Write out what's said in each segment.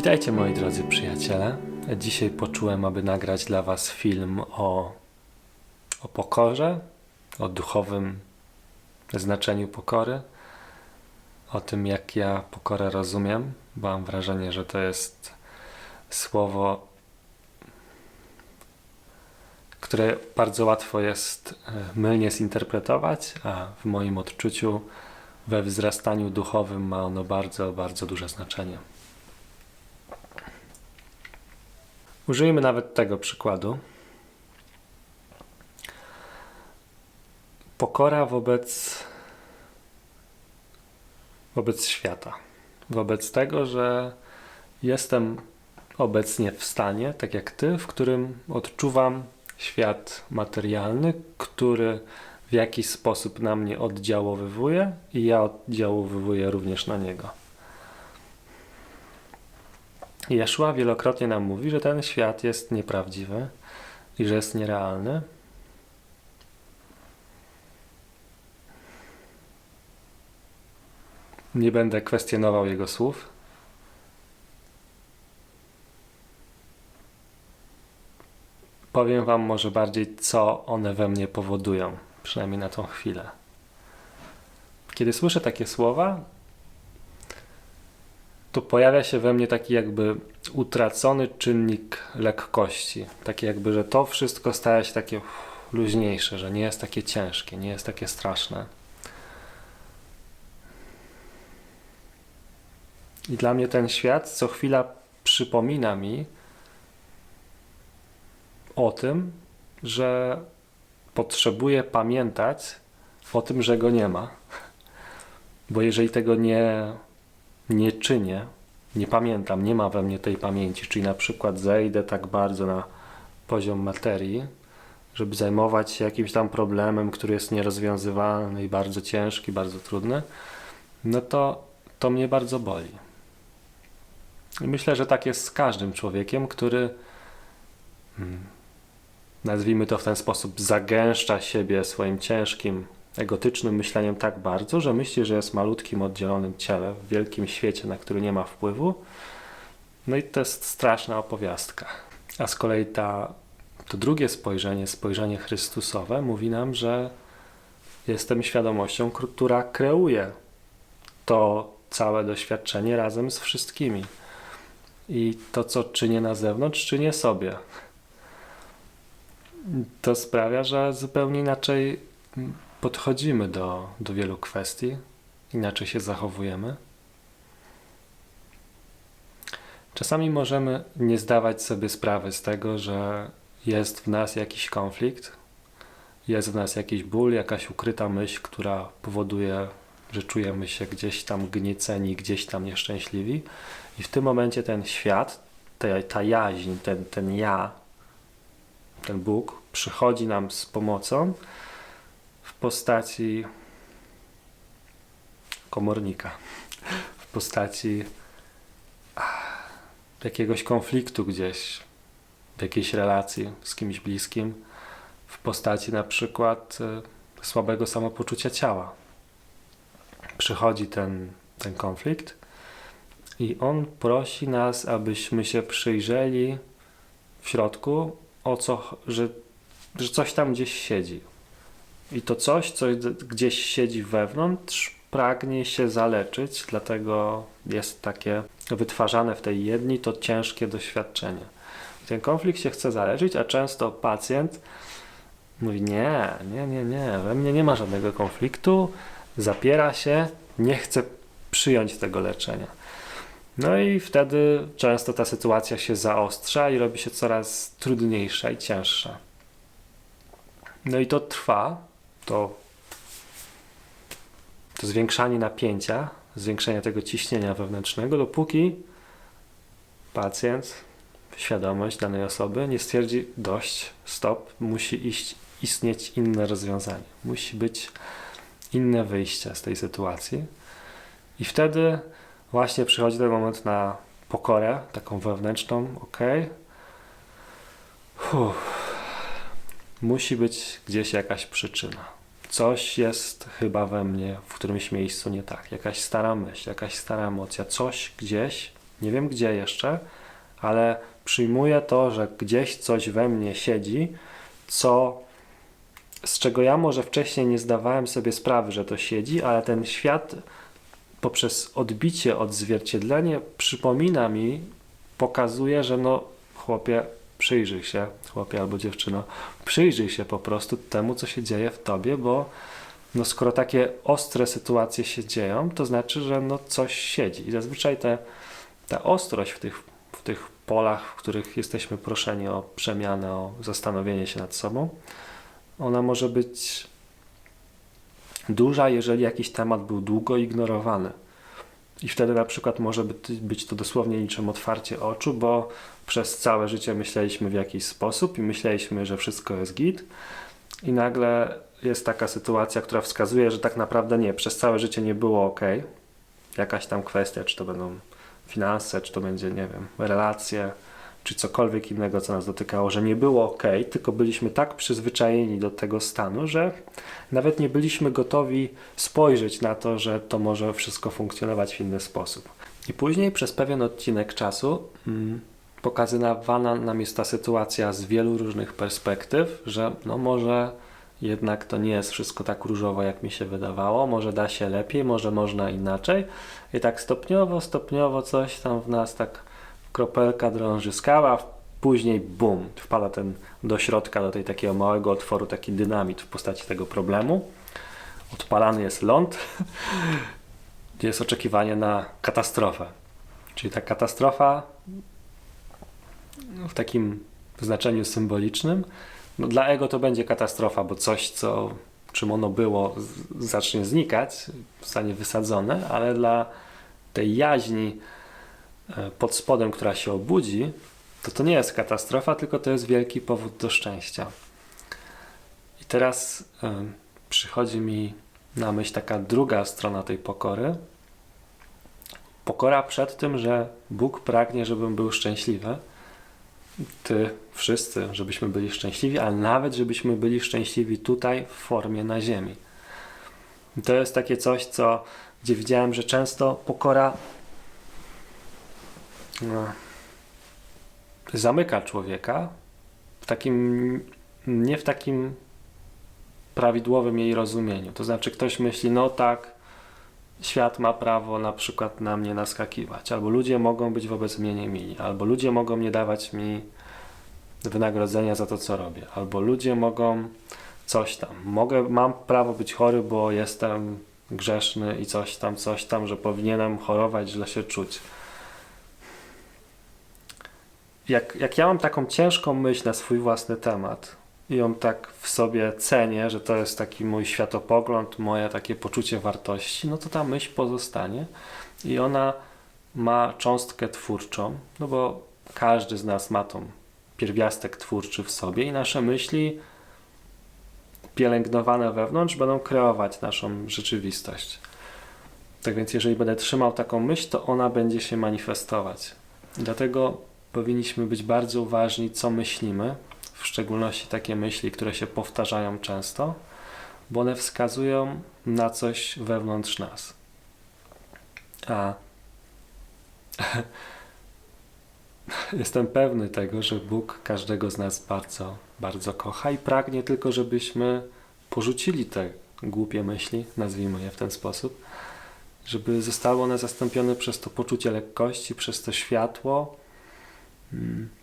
Witajcie moi drodzy przyjaciele. Dzisiaj poczułem, aby nagrać dla Was film o, o pokorze, o duchowym znaczeniu pokory, o tym jak ja pokorę rozumiem. bo Mam wrażenie, że to jest słowo, które bardzo łatwo jest e, mylnie zinterpretować, a w moim odczuciu we wzrastaniu duchowym ma ono bardzo, bardzo duże znaczenie. Użyjmy nawet tego przykładu. Pokora wobec, wobec świata. Wobec tego, że jestem obecnie w stanie, tak jak ty, w którym odczuwam świat materialny, który w jakiś sposób na mnie oddziałowywuje i ja oddziałowywuję również na niego. Jeszua wielokrotnie nam mówi, że ten świat jest nieprawdziwy i że jest nierealny. Nie będę kwestionował jego słów. Powiem Wam może bardziej, co one we mnie powodują, przynajmniej na tą chwilę. Kiedy słyszę takie słowa, to pojawia się we mnie taki jakby utracony czynnik lekkości. Taki jakby, że to wszystko staje się takie luźniejsze, że nie jest takie ciężkie, nie jest takie straszne. I dla mnie ten świat co chwila przypomina mi o tym, że potrzebuję pamiętać o tym, że go nie ma. Bo jeżeli tego nie nie czynię, nie pamiętam, nie ma we mnie tej pamięci, czyli na przykład zejdę tak bardzo na poziom materii, żeby zajmować się jakimś tam problemem, który jest nierozwiązywalny i bardzo ciężki, bardzo trudny, no to to mnie bardzo boli. I myślę, że tak jest z każdym człowiekiem, który hmm, nazwijmy to w ten sposób, zagęszcza siebie swoim ciężkim egotycznym myśleniem tak bardzo, że myśli, że jest malutkim, oddzielonym ciele w wielkim świecie, na który nie ma wpływu. No i to jest straszna opowiastka. A z kolei ta, to drugie spojrzenie, spojrzenie Chrystusowe, mówi nam, że jestem świadomością, która kreuje to całe doświadczenie razem z wszystkimi. I to, co czynię na zewnątrz, czynię sobie. To sprawia, że zupełnie inaczej podchodzimy do, do wielu kwestii, inaczej się zachowujemy. Czasami możemy nie zdawać sobie sprawy z tego, że jest w nas jakiś konflikt, jest w nas jakiś ból, jakaś ukryta myśl, która powoduje, że czujemy się gdzieś tam gnieceni, gdzieś tam nieszczęśliwi. I w tym momencie ten świat, ta, ta jaźń, ten, ten ja, ten Bóg przychodzi nam z pomocą postaci komornika, w postaci jakiegoś konfliktu gdzieś, w jakiejś relacji z kimś bliskim, w postaci na przykład e, słabego samopoczucia ciała. Przychodzi ten, ten konflikt i on prosi nas, abyśmy się przyjrzeli w środku, o co, że, że coś tam gdzieś siedzi, i to coś, co gdzieś siedzi wewnątrz, pragnie się zaleczyć, dlatego jest takie wytwarzane w tej jedni to ciężkie doświadczenie. Ten konflikt się chce zaleczyć, a często pacjent mówi: Nie, nie, nie, nie, we mnie nie ma żadnego konfliktu, zapiera się, nie chce przyjąć tego leczenia. No i wtedy często ta sytuacja się zaostrza i robi się coraz trudniejsza i cięższa. No i to trwa, to, to zwiększanie napięcia, zwiększenie tego ciśnienia wewnętrznego, dopóki pacjent, świadomość danej osoby nie stwierdzi dość, stop, musi iść, istnieć inne rozwiązanie, musi być inne wyjście z tej sytuacji. I wtedy właśnie przychodzi ten moment na pokorę, taką wewnętrzną, ok. Uff. Musi być gdzieś jakaś przyczyna coś jest chyba we mnie w którymś miejscu nie tak. Jakaś stara myśl, jakaś stara emocja, coś gdzieś Nie wiem gdzie jeszcze, ale przyjmuję to, że gdzieś coś we mnie siedzi, co z czego ja może wcześniej nie zdawałem sobie sprawy, że to siedzi, ale ten świat poprzez odbicie, odzwierciedlenie przypomina mi, pokazuje, że no chłopie, przyjrzyj się, chłopie albo dziewczyno, przyjrzyj się po prostu temu, co się dzieje w tobie, bo no skoro takie ostre sytuacje się dzieją, to znaczy, że no coś siedzi. I zazwyczaj te, ta ostrość w tych, w tych polach, w których jesteśmy proszeni o przemianę, o zastanowienie się nad sobą, ona może być duża, jeżeli jakiś temat był długo ignorowany. I wtedy na przykład może być, to dosłownie niczym otwarcie oczu, bo przez całe życie myśleliśmy w jakiś sposób i myśleliśmy, że wszystko jest git. I nagle jest taka sytuacja, która wskazuje, że tak naprawdę nie, przez całe życie nie było ok. Jakaś tam kwestia, czy to będą finanse, czy to będzie, nie wiem, relacje, czy cokolwiek innego, co nas dotykało, że nie było ok, tylko byliśmy tak przyzwyczajeni do tego stanu, że nawet nie byliśmy gotowi spojrzeć na to, że to może wszystko funkcjonować w inny sposób. I później przez pewien odcinek czasu mm, pokazywana nam jest ta sytuacja z wielu różnych perspektyw, że no może jednak to nie jest wszystko tak różowo, jak mi się wydawało, może da się lepiej, może można inaczej. I tak stopniowo, stopniowo coś tam w nas tak kropelka drąży skała, później bum, wpada ten do środka, do tej takiego małego otworu, taki dynamit w postaci tego problemu. Odpalany jest ląd, jest oczekiwanie na katastrofę. Czyli ta katastrofa w takim znaczeniu symbolicznym, no dla ego to będzie katastrofa, bo coś, co, czym ono było, zacznie znikać, zostanie wysadzone, ale dla tej jaźni, e, pod spodem, która się obudzi, to to nie jest katastrofa, tylko to jest wielki powód do szczęścia. I teraz e, przychodzi mi na myśl taka druga strona tej pokory. Pokora przed tym, że Bóg pragnie, żebym był szczęśliwy. Ty, wszyscy, żebyśmy byli szczęśliwi, ale nawet żebyśmy byli szczęśliwi tutaj w formie na ziemi. I to jest takie coś, co gdzie widziałem, że często pokora no, zamyka człowieka w takim, nie w takim prawidłowym jej rozumieniu. To znaczy, ktoś myśli, no tak, świat ma prawo na przykład na mnie naskakiwać, albo ludzie mogą być wobec mnie niemili, albo ludzie mogą nie dawać mi wynagrodzenia za to, co robię, albo ludzie mogą coś tam. Mogę, mam prawo być chory, bo jestem grzeszny i coś tam, coś tam, że powinienem chorować, źle się czuć. Jak, jak ja mam taką ciężką myśl na swój własny temat ją tak w sobie cenię, że to jest taki mój światopogląd, moje takie poczucie wartości, no to ta myśl pozostanie i ona ma cząstkę twórczą, no bo każdy z nas ma tą pierwiastek twórczy w sobie i nasze myśli pielęgnowane wewnątrz będą kreować naszą rzeczywistość. Tak więc, jeżeli będę trzymał taką myśl, to ona będzie się manifestować. Dlatego powinniśmy być bardzo uważni, co myślimy, w szczególności takie myśli, które się powtarzają często, bo one wskazują na coś wewnątrz nas. A jestem pewny tego, że Bóg każdego z nas bardzo, bardzo kocha i pragnie tylko, żebyśmy porzucili te głupie myśli, nazwijmy je w ten sposób, żeby zostały one zastąpione przez to poczucie lekkości, przez to światło. Mm.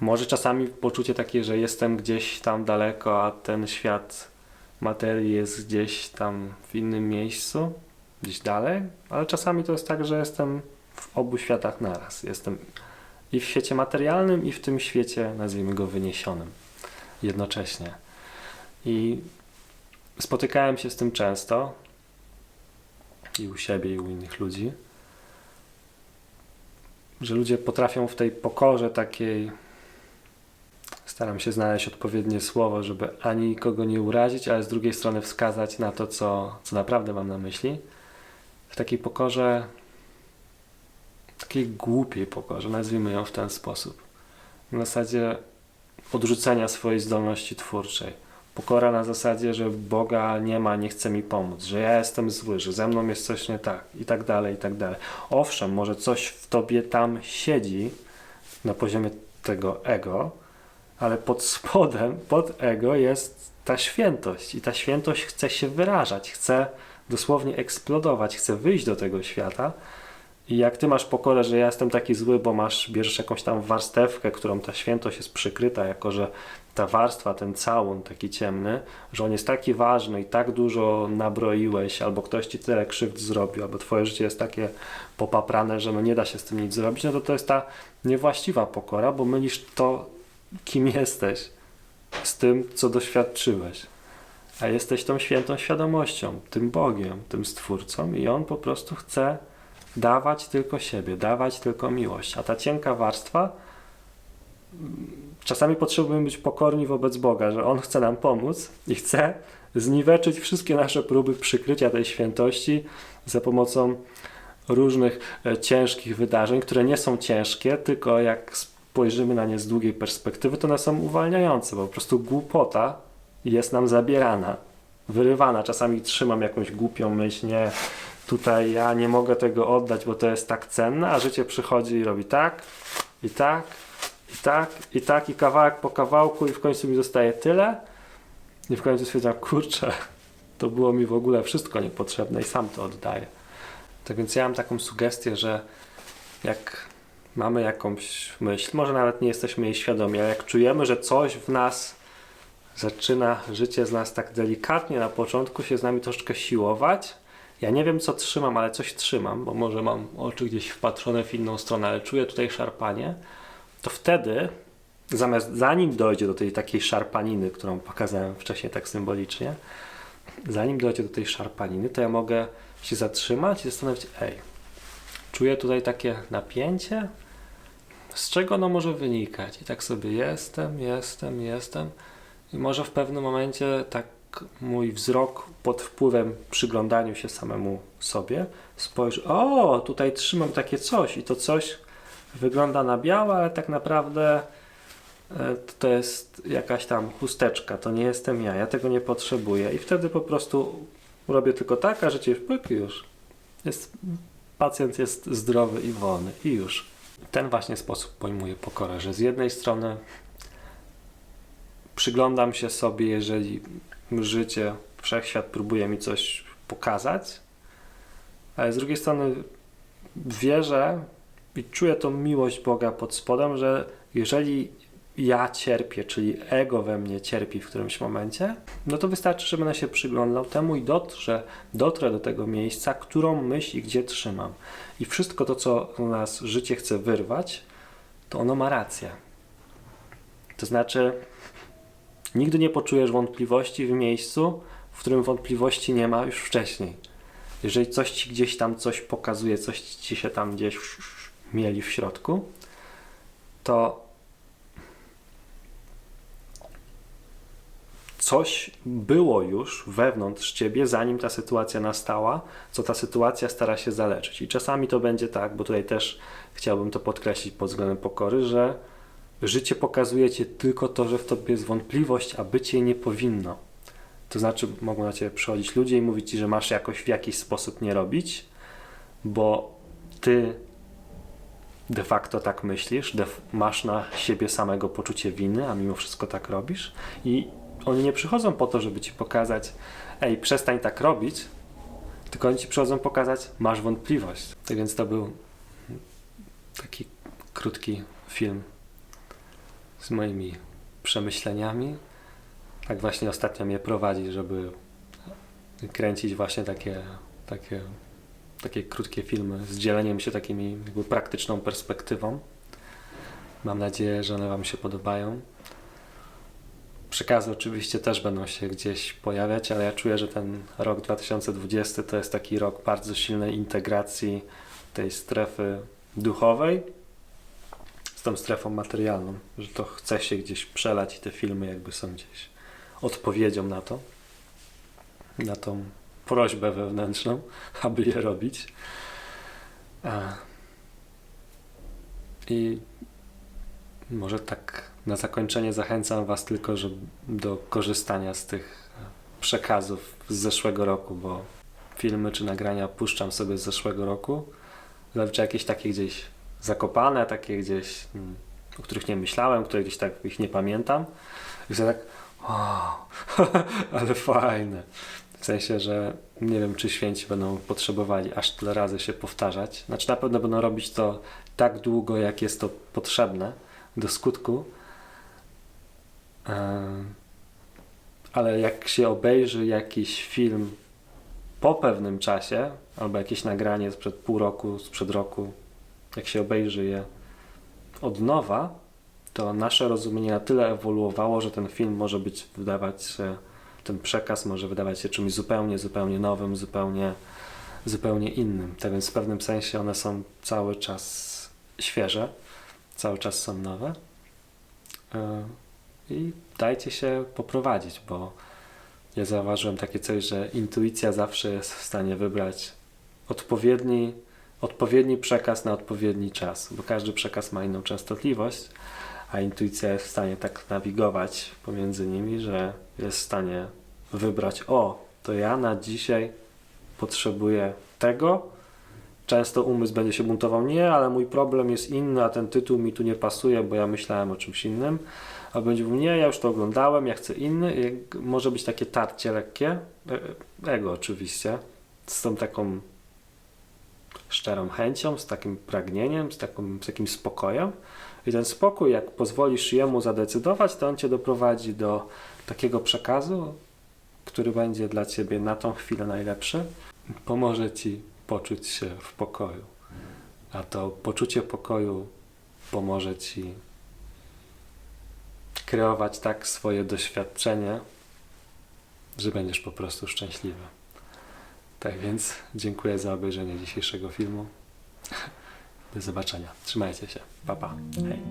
Może czasami poczucie takie, że jestem gdzieś tam daleko, a ten świat materii jest gdzieś tam w innym miejscu, gdzieś dalej, ale czasami to jest tak, że jestem w obu światach naraz. Jestem i w świecie materialnym, i w tym świecie, nazwijmy go, wyniesionym jednocześnie. I spotykałem się z tym często i u siebie, i u innych ludzi, że ludzie potrafią w tej pokorze takiej, staram się znaleźć odpowiednie słowo, żeby ani nikogo nie urazić, ale z drugiej strony wskazać na to, co, co naprawdę mam na myśli. W takiej pokorze takiej głupiej pokorze, nazwijmy ją w ten sposób. Na zasadzie odrzucenia swojej zdolności twórczej, Pokora na zasadzie, że Boga nie ma, nie chce mi pomóc, że ja jestem zły, że ze mną jest coś nie tak i tak dalej, i tak dalej. Owszem, może coś w tobie tam siedzi na poziomie tego ego, ale pod spodem, pod ego jest ta świętość i ta świętość chce się wyrażać, chce dosłownie eksplodować, chce wyjść do tego świata. I jak ty masz pokorę, że ja jestem taki zły, bo masz, bierzesz jakąś tam warstewkę, którą ta świętość jest przykryta, jako że ta warstwa, ten całun taki ciemny, że on jest taki ważny i tak dużo nabroiłeś, albo ktoś ci tyle krzywd zrobił, albo twoje życie jest takie popaprane, że no nie da się z tym nic zrobić, no to to jest ta niewłaściwa pokora, bo mylisz to, kim jesteś, z tym, co doświadczyłeś. A jesteś tą świętą świadomością, tym Bogiem, tym Stwórcą i On po prostu chce dawać tylko siebie, dawać tylko miłość. A ta cienka warstwa, mm, czasami potrzebujemy być pokorni wobec Boga, że On chce nam pomóc i chce zniweczyć wszystkie nasze próby przykrycia tej świętości za pomocą różnych e, ciężkich wydarzeń, które nie są ciężkie, tylko jak spojrzymy na nie z długiej perspektywy, to one są uwalniające, bo po prostu głupota jest nam zabierana, wyrywana. Czasami trzymam jakąś głupią myśl, nie, tutaj ja nie mogę tego oddać, bo to jest tak cenne, a życie przychodzi i robi tak, i tak, i tak, i tak, i kawałek po kawałku, i w końcu mi zostaje tyle, i w końcu stwierdzam, kurczę, to było mi w ogóle wszystko niepotrzebne i sam to oddaję. Tak więc ja mam taką sugestię, że jak mamy jakąś myśl, może nawet nie jesteśmy jej świadomi, ale jak czujemy, że coś w nas zaczyna życie z nas tak delikatnie na początku się z nami troszeczkę siłować. Ja nie wiem, co trzymam, ale coś trzymam, bo może mam oczy gdzieś wpatrzone w inną stronę, ale czuję tutaj szarpanie. To wtedy, zamiast zanim dojdzie do tej takiej szarpaniny, którą pokazałem wcześniej tak symbolicznie, zanim dojdzie do tej szarpaniny, to ja mogę się zatrzymać i zastanowić, ej, czuję tutaj takie napięcie, z czego ono może wynikać? I tak sobie jestem, jestem, jestem. I może w pewnym momencie tak mój wzrok pod wpływem przyglądaniu się samemu sobie spojrzy, o, tutaj trzymam takie coś i to coś wygląda na białe, ale tak naprawdę e, to jest jakaś tam chusteczka, to nie jestem ja, ja tego nie potrzebuję. I wtedy po prostu robię tylko tak, a życie już pyk już. Jest, pacjent jest zdrowy i wolny i już. Ten właśnie sposób pojmuję pokorę, że z jednej strony przyglądam się sobie, jeżeli życie, wszechświat próbuje mi coś pokazać, ale z drugiej strony wierzę i czuję tą miłość Boga pod spodem, że jeżeli ja cierpię, czyli ego we mnie cierpi w którymś momencie, no to wystarczy, że będę się przyglądał temu i dotrze, dotrę do tego miejsca, którą myśl i gdzie trzymam. I wszystko to, co nas życie chce wyrwać, to ono ma rację. To znaczy, nigdy nie poczujesz wątpliwości w miejscu, w którym wątpliwości nie ma już wcześniej. Jeżeli coś ci gdzieś tam coś pokazuje, coś ci się tam gdzieś mieli w środku, to coś było już wewnątrz ciebie, zanim ta sytuacja nastała, co ta sytuacja stara się zaleczyć. I czasami to będzie tak, bo tutaj też chciałbym to podkreślić pod względem pokory, że życie pokazuje ci tylko to, że w tobie jest wątpliwość, a być jej nie powinno. To znaczy, mogą na ciebie przychodzić ludzie i mówić ci, że masz jakoś w jakiś sposób nie robić, bo ty de facto tak myślisz, masz na siebie samego poczucie winy, a mimo wszystko tak robisz. I oni nie przychodzą po to, żeby ci pokazać, ej, przestań tak robić, tylko oni ci przychodzą pokazać, masz wątpliwość. Tak więc to był taki krótki film z moimi przemyśleniami. Tak właśnie ostatnio mnie prowadzi, żeby kręcić właśnie takie, takie, takie krótkie filmy z dzieleniem się takimi jakby praktyczną perspektywą. Mam nadzieję, że one Wam się podobają. Przekazy oczywiście też będą się gdzieś pojawiać, ale ja czuję, że ten rok 2020 to jest taki rok bardzo silnej integracji tej strefy duchowej z tą strefą materialną, że to chce się gdzieś przelać i te filmy jakby są gdzieś odpowiedzią na to, na tą prośbę wewnętrzną, aby je robić. I Może tak na zakończenie zachęcam Was tylko że do korzystania z tych przekazów z zeszłego roku, bo filmy czy nagrania puszczam sobie z zeszłego roku. Zazwyczaj jakieś takie gdzieś zakopane, takie gdzieś, mm, o których nie myślałem, które gdzieś tak ich nie pamiętam. I wtedy tak, wow, ale fajne. W sensie, że nie wiem, czy święci będą potrzebowali aż tyle razy się powtarzać. Znaczy na pewno będą robić to tak długo, jak jest to potrzebne skutku. Em, Ale jak się obejrzy jakiś film po pewnym czasie, albo jakieś nagranie sprzed pół roku, sprzed roku, jak się obejrzy je od nowa, to nasze rozumienie na tyle ewoluowało, że ten film może być, wydawać się, ten przekaz może wydawać się czymś zupełnie, zupełnie nowym, zupełnie, zupełnie innym. Tak więc w pewnym sensie one są cały czas świeże, cały czas są nowe. E, I dajcie się poprowadzić, bo ja zauważyłem takie coś, że intuicja zawsze jest w stanie wybrać odpowiedni, odpowiedni przekaz na odpowiedni czas, bo każdy przekaz ma inną częstotliwość, a intuicja jest w stanie tak nawigować pomiędzy nimi, że jest w stanie wybrać, o, to ja na dzisiaj potrzebuję tego. Często umysł będzie się buntował, nie, ale mój problem jest inny, a ten tytuł mi tu nie pasuje, bo ja myślałem o czymś innym. A będzie mówił, nie, ja już to oglądałem, ja chcę inny. Może być takie tarcie lekkie, e- ego oczywiście, z tą taką szczerą chęcią, z takim pragnieniem, z, taką, z takim spokojem. I ten spokój, jak pozwolisz jemu zadecydować, to on cię doprowadzi do takiego przekazu, który będzie dla ciebie na tą chwilę najlepszy. Pomoże ci poczuć się w pokoju. A to poczucie pokoju pomoże ci kreować tak swoje doświadczenie, że będziesz po prostu szczęśliwy. Tak więc dziękuję za obejrzenie dzisiejszego filmu. Do zobaczenia. Trzymajcie się. Pa, pa. Hej.